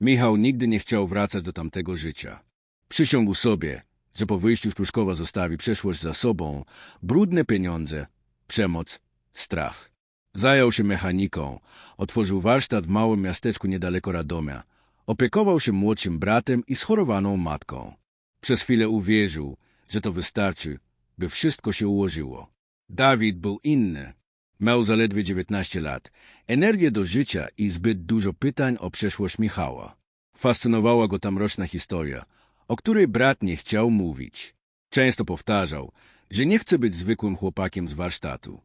Michał nigdy nie chciał wracać do tamtego życia. Przysiągł sobie, że po wyjściu z Pruszkowa zostawi przeszłość za sobą, brudne pieniądze, przemoc, strach. Zajął się mechaniką, otworzył warsztat w małym miasteczku niedaleko Radomia, opiekował się młodszym bratem i schorowaną matką. Przez chwilę uwierzył, że to wystarczy, by wszystko się ułożyło. Dawid był inny. Miał zaledwie 19 lat, energię do życia i zbyt dużo pytań o przeszłość Michała. Fascynowała go ta mroczna historia, o której brat nie chciał mówić. Często powtarzał, że nie chce być zwykłym chłopakiem z warsztatu.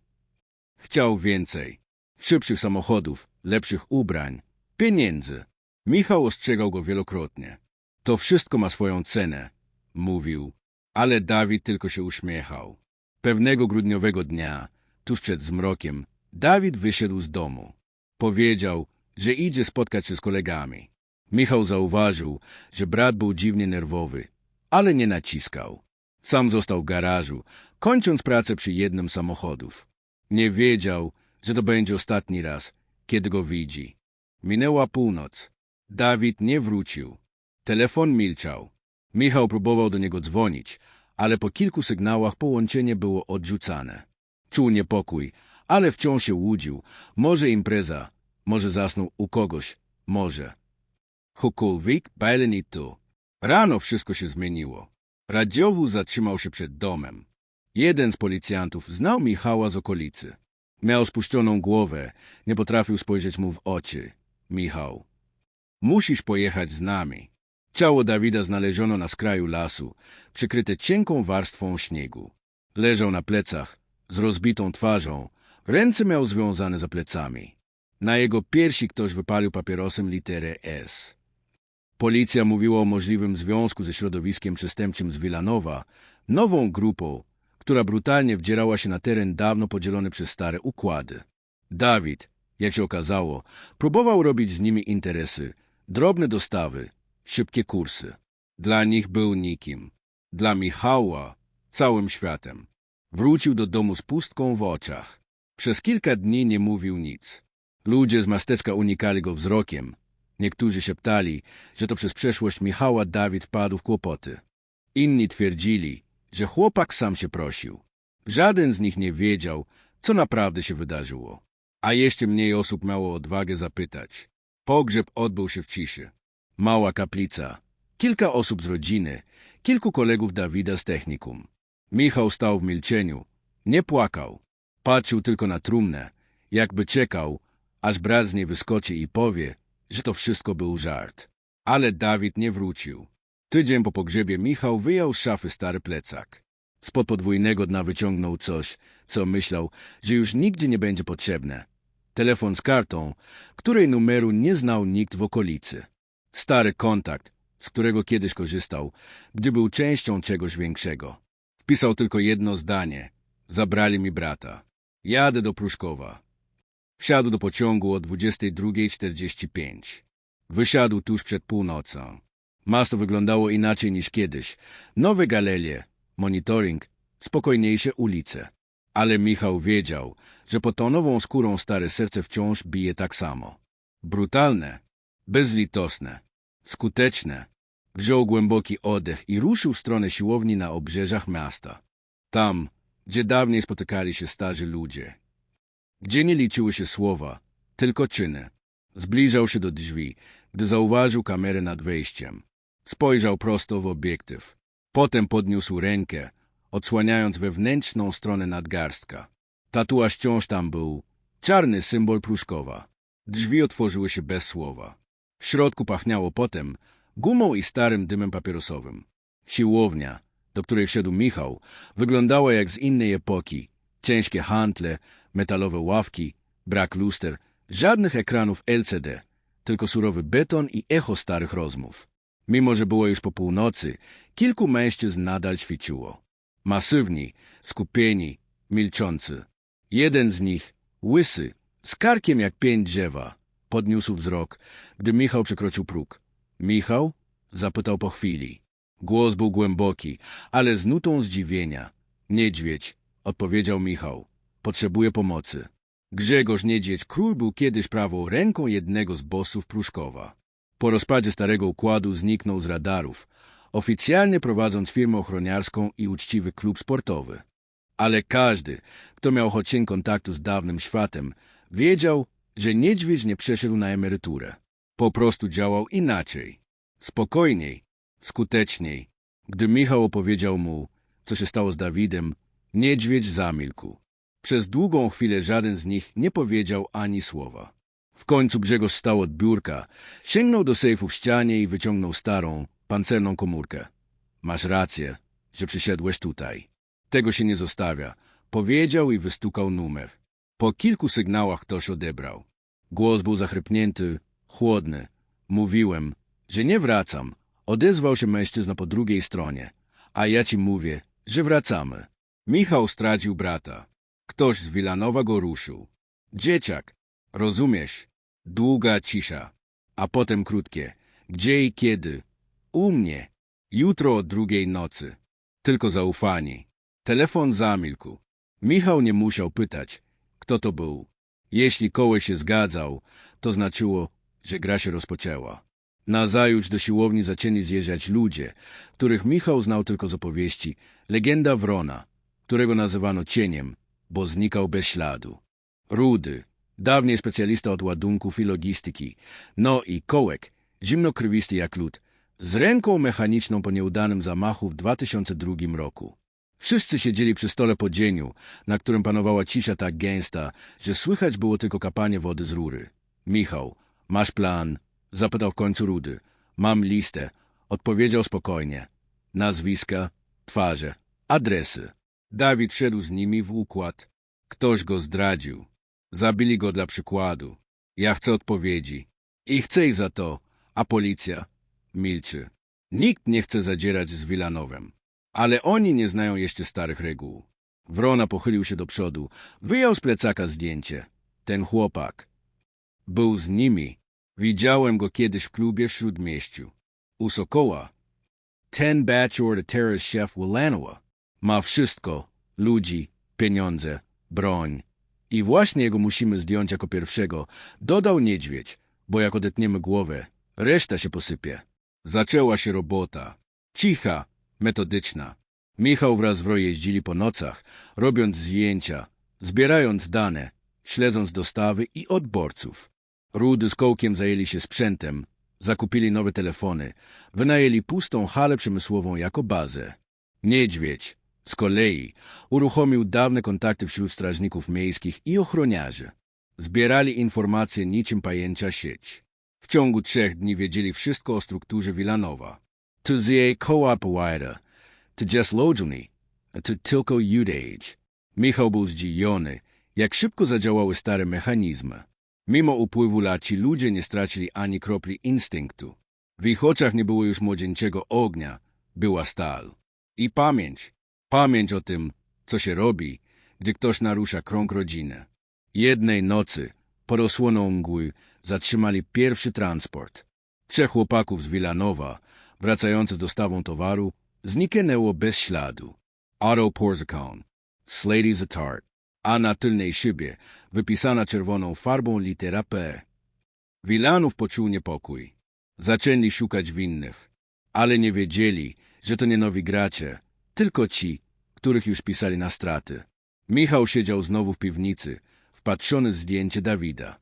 Chciał więcej. Szybszych samochodów, lepszych ubrań, pieniędzy. Michał ostrzegał go wielokrotnie. To wszystko ma swoją cenę, mówił, ale Dawid tylko się uśmiechał. Pewnego grudniowego dnia, tuż przed zmrokiem, Dawid wyszedł z domu. Powiedział, że idzie spotkać się z kolegami. Michał zauważył, że brat był dziwnie nerwowy, ale nie naciskał. Sam został w garażu, kończąc pracę przy jednym samochodów. Nie wiedział, że to będzie ostatni raz, kiedy go widzi. Minęła północ. Dawid nie wrócił. Telefon milczał. Michał próbował do niego dzwonić, ale po kilku sygnałach połączenie było odrzucane. Czuł niepokój, ale wciąż się łudził. Może impreza, może zasnął u kogoś, może. I tu. Rano wszystko się zmieniło. Radziowu zatrzymał się przed domem. Jeden z policjantów znał Michała z okolicy. Miał spuszczoną głowę, nie potrafił spojrzeć mu w oczy. Michał. Musisz pojechać z nami. Ciało Dawida znaleziono na skraju lasu, przykryte cienką warstwą śniegu. Leżał na plecach, z rozbitą twarzą, ręce miał związane za plecami. Na jego piersi ktoś wypalił papierosem literę S. Policja mówiła o możliwym związku ze środowiskiem przestępczym z Wilanowa, nową grupą, która brutalnie wdzierała się na teren dawno podzielony przez stare układy. Dawid, jak się okazało, próbował robić z nimi interesy, drobne dostawy, szybkie kursy. Dla nich był nikim. Dla Michała całym światem. Wrócił do domu z pustką w oczach. Przez kilka dni nie mówił nic. Ludzie z miasteczka unikali go wzrokiem. Niektórzy szeptali, że to przez przeszłość Michała Dawid wpadł w kłopoty. Inni twierdzili, że chłopak sam się prosił. Żaden z nich nie wiedział, co naprawdę się wydarzyło. A jeszcze mniej osób miało odwagę zapytać. Pogrzeb odbył się w ciszy. Mała kaplica, kilka osób z rodziny, kilku kolegów Dawida z technikum. Michał stał w milczeniu, nie płakał. Patrzył tylko na trumnę, jakby czekał, aż brat z niej wyskoczy i powie, że to wszystko był żart. Ale Dawid nie wrócił. Tydzień po pogrzebie Michał wyjął z szafy stary plecak. Spod podwójnego dna wyciągnął coś, co myślał, że już nigdzie nie będzie potrzebne. Telefon z kartą, której numeru nie znał nikt w okolicy. Stary kontakt, z którego kiedyś korzystał, gdy był częścią czegoś większego. Wpisał tylko jedno zdanie. Zabrali mi brata. Jadę do Pruszkowa. Wsiadł do pociągu o 22.45. Wysiadł tuż przed północą. Miasto wyglądało inaczej niż kiedyś. Nowe galerie, monitoring, spokojniejsze ulice. Ale Michał wiedział, że pod tą nową skórą stare serce wciąż bije tak samo. Brutalne, bezlitosne, skuteczne. Wziął głęboki oddech i ruszył w stronę siłowni na obrzeżach miasta. Tam, gdzie dawniej spotykali się starzy ludzie. Gdzie nie liczyły się słowa, tylko czyny. Zbliżał się do drzwi, gdy zauważył kamerę nad wejściem. Spojrzał prosto w obiektyw. Potem podniósł rękę, odsłaniając wewnętrzną stronę nadgarstka. Tatuaż wciąż tam był. Czarny symbol Pruszkowa. Drzwi otworzyły się bez słowa. W środku pachniało potem gumą i starym dymem papierosowym. Siłownia, do której wszedł Michał, wyglądała jak z innej epoki. Ciężkie hantle, metalowe ławki, brak luster, żadnych ekranów LCD, tylko surowy beton i echo starych rozmów. Mimo, że było już po północy, kilku mężczyzn nadal ćwiczyło. Masywni, skupieni, milczący. Jeden z nich, łysy, z karkiem jak pięć drzewa, podniósł wzrok, gdy Michał przekroczył próg. Michał? Zapytał po chwili. Głos był głęboki, ale z nutą zdziwienia. Niedźwiedź, odpowiedział Michał. Potrzebuję pomocy. Grzegorz Niedźwiedź Król był kiedyś prawą ręką jednego z bossów Pruszkowa. Po rozpadzie Starego Układu zniknął z radarów, oficjalnie prowadząc firmę ochroniarską i uczciwy klub sportowy. Ale każdy, kto miał choć kontaktu z dawnym światem, wiedział, że niedźwiedź nie przeszedł na emeryturę. Po prostu działał inaczej, spokojniej, skuteczniej. Gdy Michał opowiedział mu, co się stało z Dawidem, niedźwiedź zamilkł. Przez długą chwilę żaden z nich nie powiedział ani słowa. W końcu Grzegorz stał od biurka, sięgnął do sejfu w ścianie i wyciągnął starą, pancerną komórkę. Masz rację, że przyszedłeś tutaj. Tego się nie zostawia. Powiedział i wystukał numer. Po kilku sygnałach ktoś odebrał. Głos był zachrypnięty, chłodny. Mówiłem, że nie wracam. Odezwał się mężczyzna po drugiej stronie. A ja ci mówię, że wracamy. Michał stracił brata. Ktoś z Wilanowa go ruszył. Dzieciak, rozumiesz? Długa cisza. A potem krótkie. Gdzie i kiedy? U mnie. Jutro o drugiej nocy. Tylko zaufanie. Telefon zamilkł. Michał nie musiał pytać, kto to był. Jeśli kołek się zgadzał, to znaczyło, że gra się rozpoczęła. Nazajutrz do siłowni zaczęli zjeżdżać ludzie, których Michał znał tylko z opowieści. Legenda Wrona, którego nazywano cieniem, bo znikał bez śladu. Rudy, dawniej specjalista od ładunków i logistyki. No i Kołek, zimnokrwisty jak lód, z ręką mechaniczną po nieudanym zamachu w 2002 roku. Wszyscy siedzieli przy stole po dzieniu, na którym panowała cisza tak gęsta, że słychać było tylko kapanie wody z rury. Michał, masz plan? Zapytał w końcu Rudy. Mam listę. Odpowiedział spokojnie. Nazwiska, twarze, adresy. Dawid szedł z nimi w układ. Ktoś go zdradził. Zabili go dla przykładu. Ja chcę odpowiedzi. I chcę ich za to. A policja milczy. Nikt nie chce zadzierać z Wilanowem. Ale oni nie znają jeszcze starych reguł. Wrona pochylił się do przodu. Wyjął z plecaka zdjęcie. Ten chłopak. Był z nimi. Widziałem go kiedyś w klubie w Śródmieściu. U Sokoła. Ten Bachelor the Terrorist Chef Wilanowa. Ma wszystko. Ludzi, pieniądze, broń. I właśnie jego musimy zdjąć jako pierwszego. Dodał niedźwiedź, bo jak odetniemy głowę, reszta się posypie. Zaczęła się robota. Cicha, metodyczna. Michał wraz z Wro jeździli po nocach, robiąc zdjęcia, zbierając dane, śledząc dostawy i odborców. Rudy z Kołkiem zajęli się sprzętem, zakupili nowe telefony, wynajęli pustą halę przemysłową jako bazę. Niedźwiedź, z kolei, uruchomił dawne kontakty wśród strażników miejskich i ochroniarzy. Zbierali informacje niczym pajęcia sieć. W ciągu trzech dni wiedzieli wszystko o strukturze Wilanowa. To zje kołapowajda, to just lodzuni, to tylko judage. Michał był zdziwiony, jak szybko zadziałały stare mechanizmy. Mimo upływu lat ci ludzie nie stracili ani kropli instynktu. W ich oczach nie było już młodzieńczego ognia, była stal. I pamięć, pamięć o tym, co się robi, gdy ktoś narusza krąg rodziny. Jednej nocy, pod osłoną mgły, zatrzymali pierwszy transport. Trzech chłopaków z Wilanowa, wracających z dostawą towaru, zniknęło bez śladu. Otto Porzakon, Slady Zatart, a na tylnej szybie wypisana czerwoną farbą litera P. Wilanów poczuł niepokój. Zaczęli szukać winnych, ale nie wiedzieli, że to nie nowi gracze, tylko ci, których już pisali na straty. Michał siedział znowu w piwnicy, wpatrzony w zdjęcie Dawida.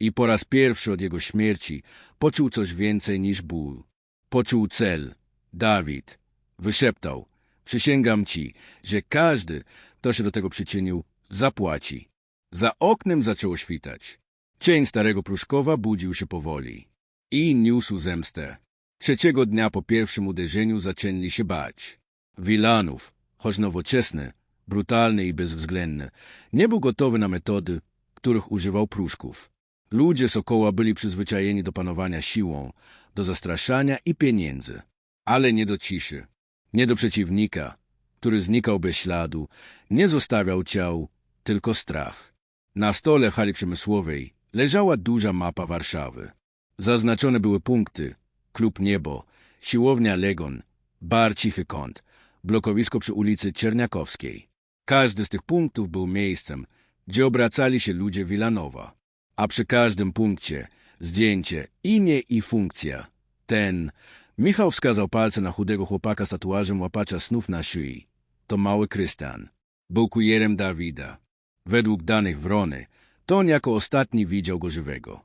I po raz pierwszy od jego śmierci poczuł coś więcej niż ból. Poczuł cel. Dawid. Wyszeptał. Przysięgam ci, że każdy, kto się do tego przyczynił, zapłaci. Za oknem zaczęło świtać. Cień starego Pruszkowa budził się powoli. I niósł zemstę. Trzeciego dnia po pierwszym uderzeniu zaczęli się bać. Wilanów, choć nowoczesny, brutalny i bezwzględny, nie był gotowy na metody, których używał Pruszków. Ludzie Sokoła byli przyzwyczajeni do panowania siłą, do zastraszania i pieniędzy, ale nie do ciszy, nie do przeciwnika, który znikał bez śladu, nie zostawiał ciał, tylko strach. Na stole hali przemysłowej leżała duża mapa Warszawy. Zaznaczone były punkty, klub Niebo, siłownia Legon, bar Cichy Kąt, blokowisko przy ulicy Czerniakowskiej. Każdy z tych punktów był miejscem, gdzie obracali się ludzie Wilanowa, a przy każdym punkcie Zdjęcie, imię i funkcja. Ten. Michał wskazał palcem na chudego chłopaka z tatuażem łapacza snów na szyi. To mały Krystian. Był kujerem Dawida. Według danych Wrony, to on jako ostatni widział go żywego.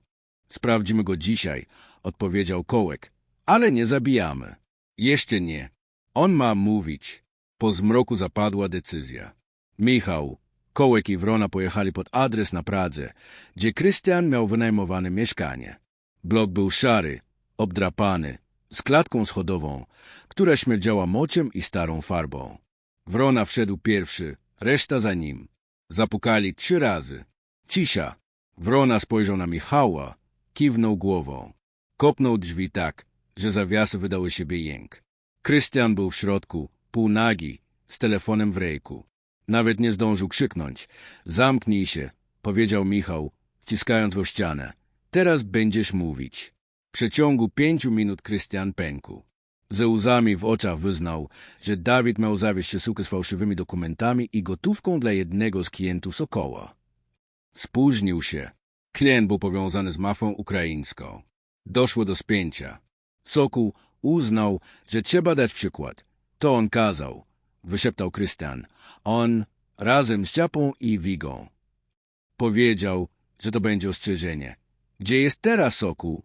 Sprawdzimy go dzisiaj, odpowiedział Kołek, ale nie zabijamy. Jeszcze nie. On ma mówić. Po zmroku zapadła decyzja. Michał, Kołek i Wrona pojechali pod adres na Pradze, gdzie Krystian miał wynajmowane mieszkanie. Blok był szary, obdrapany, z klatką schodową, która śmierdziała moczem i starą farbą. Wrona wszedł pierwszy, reszta za nim. Zapukali trzy razy. Cisza. Wrona spojrzał na Michała, kiwnął głową. Kopnął drzwi tak, że zawiasy wydały siebie jęk. Krystian był w środku, półnagi, z telefonem w ręku. Nawet nie zdążył krzyknąć. Zamknij się, powiedział Michał, wciskając go ścianę. Teraz będziesz mówić. W przeciągu pięciu minut Krystian pękł. Ze łzami w oczach wyznał, że Dawid miał zawieźć się sukę z fałszywymi dokumentami i gotówką dla jednego z klientów Sokoła. Spóźnił się. Klient był powiązany z mafią ukraińską. Doszło do spięcia. Sokół uznał, że trzeba dać przykład. To on kazał, wyszeptał Krystian. On razem z Ciapą i Wigą. Powiedział, że to będzie ostrzeżenie. Gdzie jest teraz Sokół?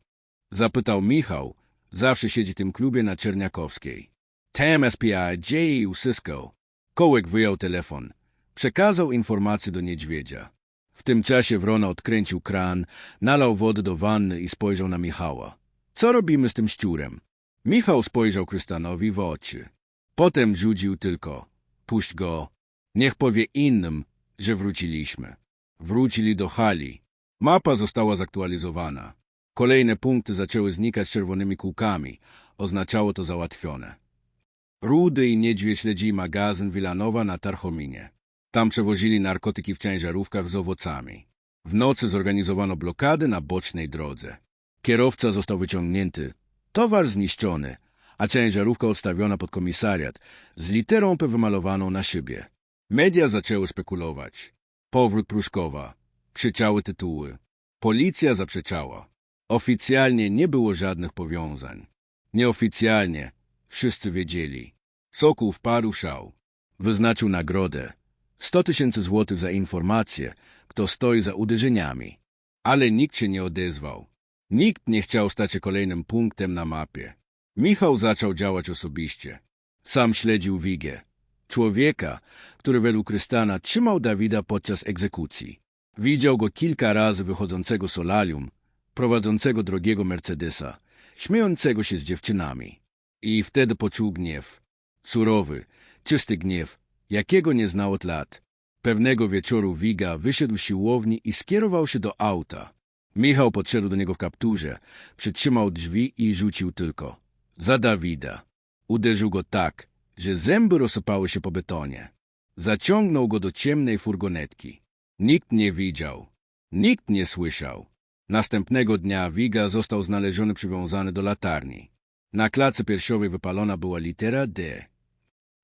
Zapytał Michał. Zawsze siedzi w tym klubie na Czerniakowskiej. Tam SPI, J u Cisco. Kołek wyjął telefon. Przekazał informację do niedźwiedzia. W tym czasie Wrona odkręcił kran, nalał wody do wanny i spojrzał na Michała. Co robimy z tym ściurem? Michał spojrzał Krystanowi w oczy. Potem rzucił tylko. Puść go. Niech powie innym, że wróciliśmy. Wrócili do hali. Mapa została zaktualizowana. Kolejne punkty zaczęły znikać czerwonymi kółkami. Oznaczało to załatwione. Rudy i niedźwiedź śledzili magazyn Wilanowa na Tarchominie. Tam przewozili narkotyki w ciężarówkach z owocami. W nocy zorganizowano blokady na bocznej drodze. Kierowca został wyciągnięty, towar zniszczony, a ciężarówka odstawiona pod komisariat z literą P wymalowaną na szybie. Media zaczęły spekulować. Powrót Pruszkowa. Krzyczały tytuły. Policja zaprzeczała. Oficjalnie nie było żadnych powiązań. Nieoficjalnie wszyscy wiedzieli. Sokół wpadł szał. Wyznaczył nagrodę. 100 tysięcy złotych za informację, kto stoi za uderzeniami. Ale nikt się nie odezwał. Nikt nie chciał stać się kolejnym punktem na mapie. Michał zaczął działać osobiście. Sam śledził Wigę. Człowieka, który według Krystana trzymał Dawida podczas egzekucji. Widział go kilka razy wychodzącego z solarium, prowadzącego drogiego Mercedesa, śmiejącego się z dziewczynami. I wtedy poczuł gniew. Surowy, czysty gniew, jakiego nie znał od lat. Pewnego wieczoru Wiga wyszedł z siłowni i skierował się do auta. Michał podszedł do niego w kapturze, przytrzymał drzwi i rzucił tylko. Za Dawida. Uderzył go tak, że zęby rozsypały się po betonie. Zaciągnął go do ciemnej furgonetki. Nikt nie widział. Nikt nie słyszał. Następnego dnia Wiga został znaleziony przywiązany do latarni. Na klatce piersiowej wypalona była litera D.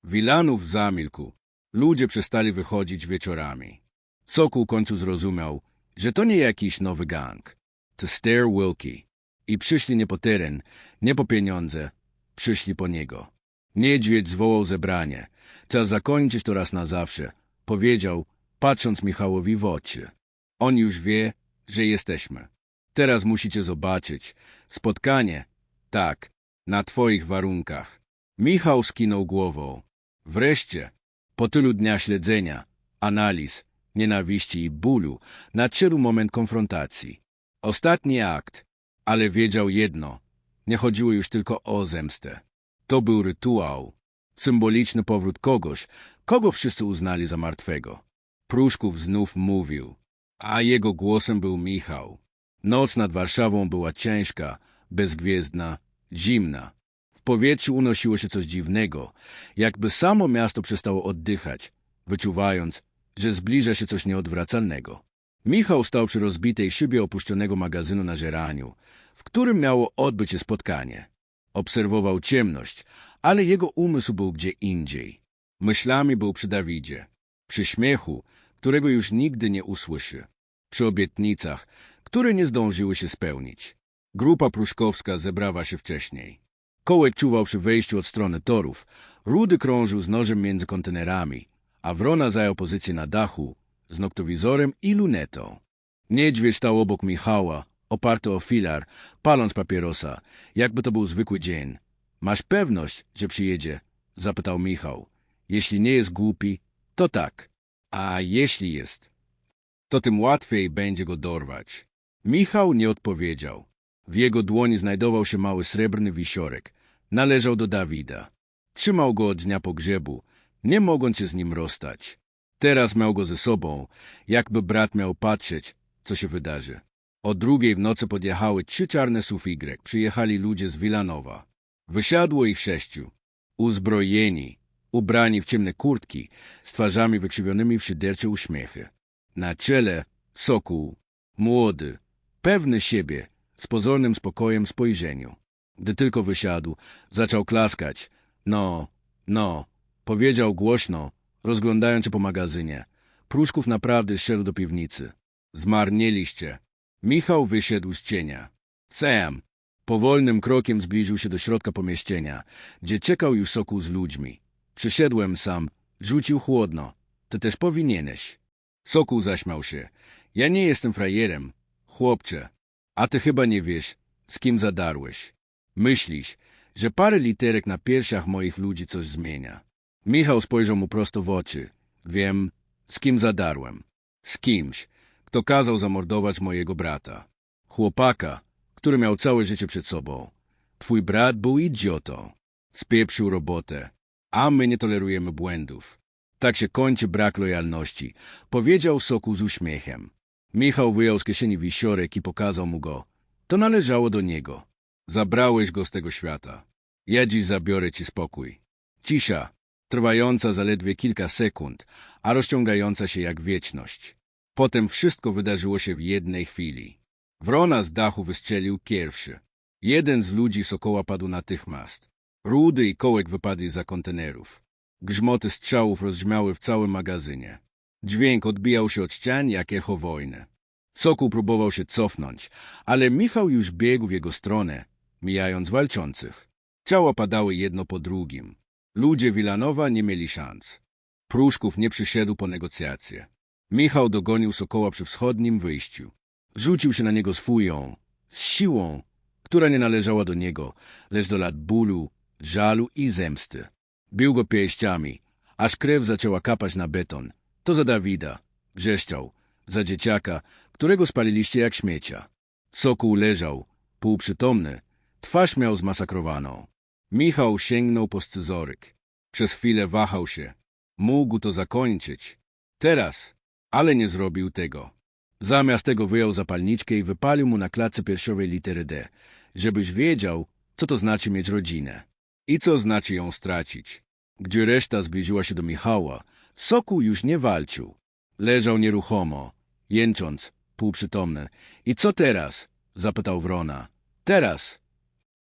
Wilanów zamilkł. Ludzie przestali wychodzić wieczorami. Sokół końcu zrozumiał, że to nie jakiś nowy gang. To Stair Wilkie. I przyszli nie po teren, nie po pieniądze. Przyszli po niego. Niedźwiedź zwołał zebranie. Czas zakończyć to raz na zawsze. Powiedział, patrząc Michałowi w oczy. On już wie, że jesteśmy. Teraz musicie zobaczyć. Spotkanie. Tak, na twoich warunkach. Michał skinął głową. Wreszcie, po tylu dnia śledzenia, analiz, nienawiści i bólu, nadszedł moment konfrontacji. Ostatni akt, ale wiedział jedno. Nie chodziło już tylko o zemstę. To był rytuał, symboliczny powrót kogoś, kogo wszyscy uznali za martwego. Pruszków znów mówił, a jego głosem był Michał. Noc nad Warszawą była ciężka, bezgwiezdna, zimna. W powietrzu unosiło się coś dziwnego, jakby samo miasto przestało oddychać, wyczuwając, że zbliża się coś nieodwracalnego. Michał stał przy rozbitej szybie opuszczonego magazynu na Żeraniu, w którym miało odbyć się spotkanie. Obserwował ciemność, ale jego umysł był gdzie indziej. Myślami był przy Dawidzie, przy śmiechu, którego już nigdy nie usłyszy, przy obietnicach, które nie zdążyły się spełnić. Grupa pruszkowska zebrała się wcześniej. Kołek czuwał przy wejściu od strony torów. Rudy krążył z nożem między kontenerami, a Wrona zajął pozycję na dachu z noktowizorem i lunetą. Niedźwiedź stał obok Michała, oparty o filar, paląc papierosa, jakby to był zwykły dzień. Masz pewność, że przyjedzie? zapytał Michał. Jeśli nie jest głupi, to tak. A jeśli jest, to tym łatwiej będzie go dorwać. Michał nie odpowiedział. W jego dłoni znajdował się mały srebrny wisiorek. Należał do Dawida. Trzymał go od dnia pogrzebu, nie mogąc się z nim rozstać. Teraz miał go ze sobą, jakby brat miał patrzeć, co się wydarzy. O drugiej w nocy podjechały trzy czarne SUV. Przyjechali ludzie z Wilanowa. Wysiadło ich sześciu. Uzbrojeni, ubrani w ciemne kurtki, z twarzami wykrzywionymi w szydercze uśmiechy. Na czele sokół, młody, pewny siebie, z pozornym spokojem spojrzeniu. Gdy tylko wysiadł, zaczął klaskać. No, no, powiedział głośno, rozglądając się po magazynie. Pruszków naprawdę szedł do piwnicy. Zmarnieliście. Michał wyszedł z cienia. Sam. Powolnym krokiem zbliżył się do środka pomieszczenia, gdzie czekał już sokół z ludźmi. Przyszedłem sam, rzucił chłodno. Ty też powinieneś. Sokół zaśmiał się. Ja nie jestem frajerem. Chłopcze, a ty chyba nie wiesz, z kim zadarłeś. Myślisz, że parę literek na piersiach moich ludzi coś zmienia. Michał spojrzał mu prosto w oczy. Wiem, z kim zadarłem. Z kimś, kto kazał zamordować mojego brata. Chłopaka, który miał całe życie przed sobą. Twój brat był idiotą. Spieprzył robotę. A my nie tolerujemy błędów. Tak się kończy brak lojalności, powiedział Sokół z uśmiechem. Michał wyjął z kieszeni wisiorek i pokazał mu go. To należało do niego. Zabrałeś go z tego świata. Ja dziś zabiorę ci spokój. Cisza, trwająca zaledwie kilka sekund, a rozciągająca się jak wieczność. Potem wszystko wydarzyło się w jednej chwili. Wrona z dachu wystrzelił pierwszy. Jeden z ludzi Sokoła padł natychmiast. Rudy i kołek wypadli za kontenerów. Grzmoty strzałów rozbrzmiały w całym magazynie. Dźwięk odbijał się od ścian jak echo wojny. Sokół próbował się cofnąć, ale Michał już biegł w jego stronę, mijając walczących. Ciała padały jedno po drugim. Ludzie Wilanowa nie mieli szans. Pruszków nie przyszedł po negocjacje. Michał dogonił Sokoła przy wschodnim wyjściu. Rzucił się na niego z fują, z siłą, która nie należała do niego, lecz do lat bólu, żalu i zemsty. Bił go pięściami, aż krew zaczęła kapać na beton. To za Dawida, wrzeszczał, za dzieciaka, którego spaliliście jak śmiecia. Sokół leżał, półprzytomny, twarz miał zmasakrowaną. Michał sięgnął po scyzoryk. Przez chwilę wahał się. Mógł to zakończyć. Teraz, ale nie zrobił tego. Zamiast tego wyjął zapalniczkę i wypalił mu na klatce piersiowej literę D, żebyś wiedział, co to znaczy mieć rodzinę i co znaczy ją stracić. Gdzie reszta zbliżyła się do Michała, Sokół już nie walczył. Leżał nieruchomo, jęcząc, półprzytomny. I co teraz? zapytał Wrona. Teraz.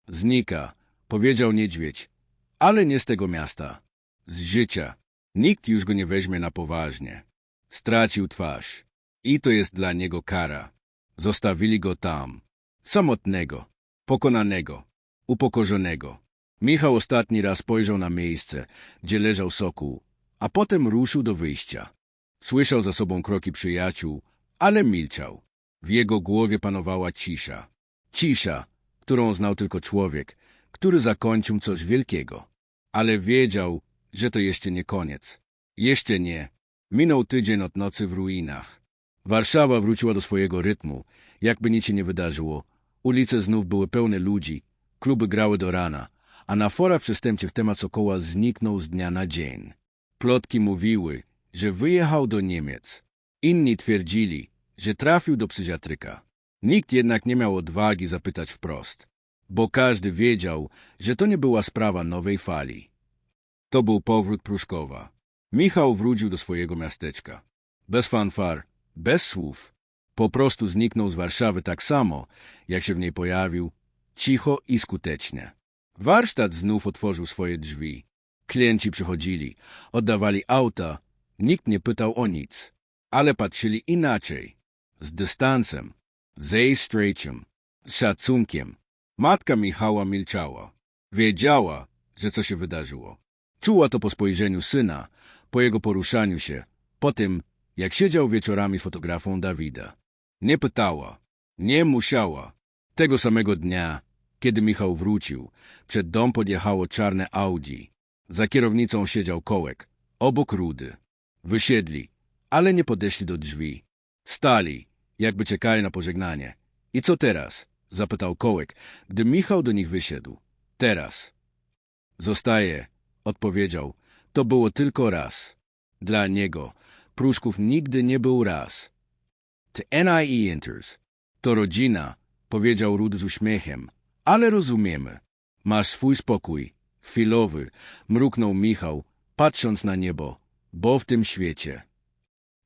Znika, powiedział niedźwiedź, ale nie z tego miasta. Z życia. Nikt już go nie weźmie na poważnie. Stracił twarz. I to jest dla niego kara. Zostawili go tam. Samotnego, pokonanego, upokorzonego. Michał ostatni raz spojrzał na miejsce, gdzie leżał sokół, a potem ruszył do wyjścia. Słyszał za sobą kroki przyjaciół, ale milczał. W jego głowie panowała cisza. Cisza, którą znał tylko człowiek, który zakończył coś wielkiego. Ale wiedział, że to jeszcze nie koniec. Jeszcze nie. Minął tydzień od nocy w ruinach. Warszawa wróciła do swojego rytmu, jakby nic się nie wydarzyło. Ulice znów były pełne ludzi, kluby grały do rana, a na forach przestępczych temat Sokoła zniknął z dnia na dzień. Plotki mówiły, że wyjechał do Niemiec. Inni twierdzili, że trafił do psychiatryka. Nikt jednak nie miał odwagi zapytać wprost, bo każdy wiedział, że to nie była sprawa nowej fali. To był powrót Pruszkowa. Michał wrócił do swojego miasteczka. Bez fanfar, bez słów. Po prostu zniknął z Warszawy tak samo, jak się w niej pojawił, cicho i skutecznie. Warsztat znów otworzył swoje drzwi. Klienci przychodzili, oddawali auta, nikt nie pytał o nic, ale patrzyli inaczej, z dystansem, z strejciem. Z szacunkiem. Matka Michała milczała. Wiedziała, że co się wydarzyło. Czuła to po spojrzeniu syna, po jego poruszaniu się, po tym, jak siedział wieczorami fotografą Dawida. Nie pytała, nie musiała. Tego samego dnia, kiedy Michał wrócił, przed dom podjechało czarne Audi. Za kierownicą siedział kołek, obok rudy. Wysiedli, ale nie podeszli do drzwi. Stali, jakby czekali na pożegnanie. I co teraz? zapytał kołek, gdy Michał do nich wysiadł. Teraz. Zostaje, odpowiedział. To było tylko raz. Dla niego Pruszków nigdy nie był raz. To NIE Enters. To rodzina, powiedział Rudy z uśmiechem. Ale rozumiemy. Masz swój spokój. Chwilowy, mruknął Michał, patrząc na niebo, bo w tym świecie.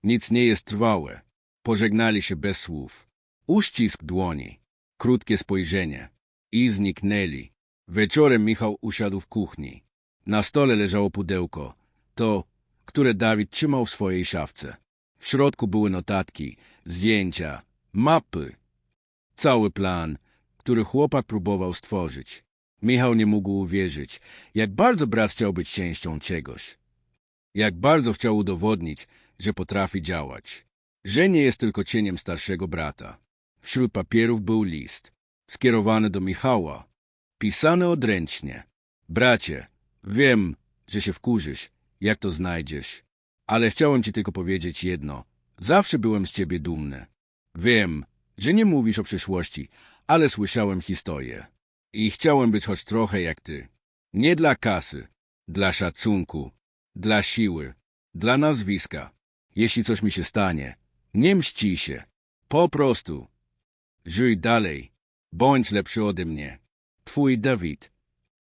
Nic nie jest trwałe. Pożegnali się bez słów. Uścisk dłoni, krótkie spojrzenie i zniknęli. Wieczorem Michał usiadł w kuchni. Na stole leżało pudełko, to, które Dawid trzymał w swojej szafce. W środku były notatki, zdjęcia, mapy. Cały plan, który chłopak próbował stworzyć. Michał nie mógł uwierzyć, jak bardzo brat chciał być częścią czegoś. Jak bardzo chciał udowodnić, że potrafi działać. Że nie jest tylko cieniem starszego brata. Wśród papierów był list, skierowany do Michała, pisany odręcznie. Bracie, wiem, że się wkurzysz, jak to znajdziesz, ale chciałem ci tylko powiedzieć jedno. Zawsze byłem z ciebie dumny. Wiem, że nie mówisz o przyszłości, ale słyszałem historię. I chciałem być choć trochę jak ty. Nie dla kasy, dla szacunku, dla siły, dla nazwiska. Jeśli coś mi się stanie, nie mści się. Po prostu. Żyj dalej. Bądź lepszy ode mnie. Twój Dawid.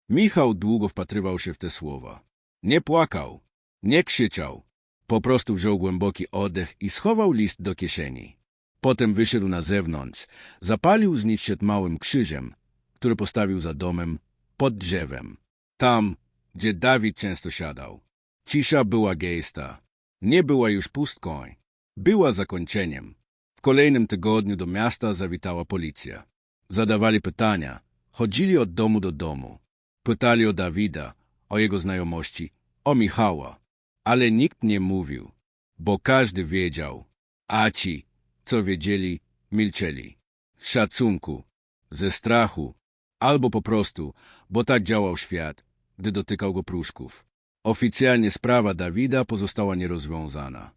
Michał długo wpatrywał się w te słowa. Nie płakał, nie krzyczał. Po prostu wziął głęboki oddech i schował list do kieszeni. Potem wyszedł na zewnątrz, zapalił znicz przed małym krzyżem, który postawił za domem, pod drzewem. Tam, gdzie Dawid często siadał. Cisza była gęsta. Nie była już pustką. Była zakończeniem. W kolejnym tygodniu do miasta zawitała policja. Zadawali pytania. Chodzili od domu do domu. Pytali o Dawida, o jego znajomości, o Michała. Ale nikt nie mówił, bo każdy wiedział. A ci, co wiedzieli, milczeli. Z szacunku, ze strachu, albo po prostu, bo tak działał świat, gdy dotykał go pruszków. Oficjalnie sprawa Dawida pozostała nierozwiązana.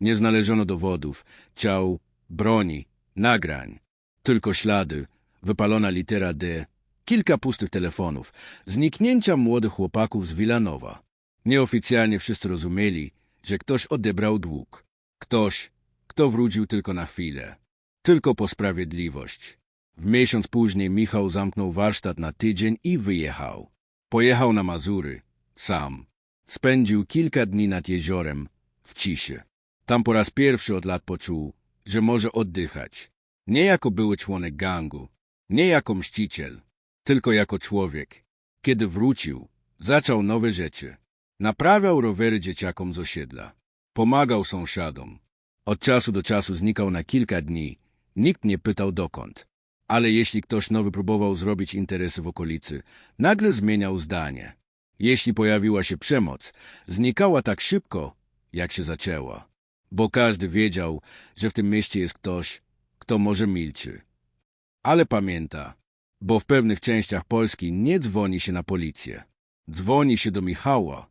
Nie znaleziono dowodów, ciał, broni, nagrań. Tylko ślady, wypalona litera D, kilka pustych telefonów, zniknięcia młodych chłopaków z Wilanowa. Nieoficjalnie wszyscy rozumieli, że ktoś odebrał dług. Ktoś, kto wrócił tylko na chwilę. Tylko po sprawiedliwość. W miesiąc później Michał zamknął warsztat na tydzień i wyjechał. Pojechał na Mazury, sam. Spędził kilka dni nad jeziorem, w ciszy. Tam po raz pierwszy od lat poczuł, że może oddychać. Nie jako były członek gangu, nie jako mściciel, tylko jako człowiek. Kiedy wrócił, zaczął nowe rzeczy. Naprawiał rowery dzieciakom z osiedla. Pomagał sąsiadom. Od czasu do czasu znikał na kilka dni. Nikt nie pytał dokąd. Ale jeśli ktoś nowy próbował zrobić interesy w okolicy, nagle zmieniał zdanie. Jeśli pojawiła się przemoc, znikała tak szybko, jak się zaczęła. Bo każdy wiedział, że w tym mieście jest ktoś, kto może milczy. Ale pamięta, bo w pewnych częściach Polski nie dzwoni się na policję. Dzwoni się do Michała,